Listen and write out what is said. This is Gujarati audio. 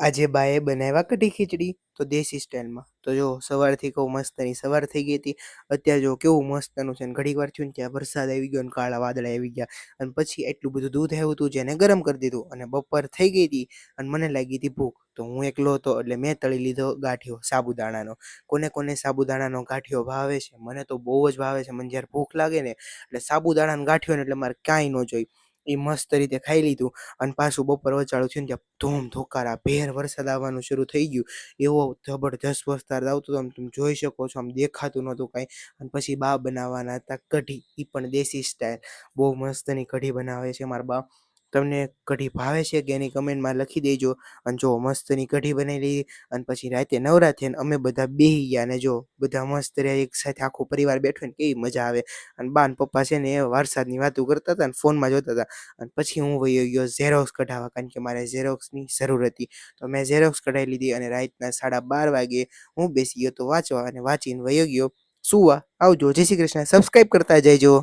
આજે બાએ બનાવ્યા કઢી ખીચડી? તો દેશી સ્ટાઇલમાં. તો જો, સવારથી કહું મસ્તની સવાર થઈ ગઈ હતી. અત્યારે જો કેવું મસ્તનું છે ને, ઘડીક વાર થયું ને ત્યાં વરસાદ આવી ગયો ને, કાળા વાદળા આવી ગયા. અને પછી એટલું બધું દૂધ આવ્યું હતું જેને ગરમ કરી દીધું. અને બપોર થઈ ગઈ હતી અને મને લાગી હતી ભૂખ. તો હું એકલો હતો એટલે મેં તળી લીધો ગાંઠિયો, સાબુદાણાનો. કોને કોને સાબુદાણાનો ગાંઠિયો ભાવે છે? મને તો બહુ જ ભાવે છે. મને જ્યારે ભૂખ લાગે ને, એટલે સાબુદાણાનો ગાંઠિયો ને એટલે મારે કાંઈ ન જોઈ. એ મસ્ત રીતે ખાઈ લીધું અને પાછું બપોર વચાળું થયું ને ત્યાં ધૂમ ધોકારા, ભેર વરસાદ આવવાનું શરૂ થઈ ગયું. એવો જબરજસ્ત વરસાદ આવતો હતો તમે જોઈ શકો છો, આમ દેખાતું નહોતું કાંઈ. અને પછી બા બનાવવાના હતા કઢી એ પણ દેશી સ્ટાઇલ બહુ મસ્તની કઢી બનાવે છે મારા બા. તમને કઢી ભાવે છે કે એની કમેન્ટમાં લખી દેજો. અને જો મસ્તની કઢી બનાવી અને પછી રાતે નવરા થઈને અમે બધા બેહી ગયા અને જો બધા મસ્ત રહ્યા, એક સાથે આખો પરિવાર બેઠો ને કેવી મજા આવે. અને બા અને પપ્પા છે ને એ વરસાદની વાતો કરતા હતા અને ફોનમાં જોતા હતા. અને પછી હું વયો ગયો ઝેરોક્સ કઢાવવા કારણ કે મારે ઝેરોક્સની જરૂર હતી. તો મેં ઝેરોક્સ કઢાવી લીધી અને રાતના સાડા બાર વાગે હું બેસી ગયો તો વાંચવા અને વાંચીને વયો ગયો. સુવા. આવજો. જય શ્રી કૃષ્ણ. સબસ્ક્રાઈબ કરતા જઈજો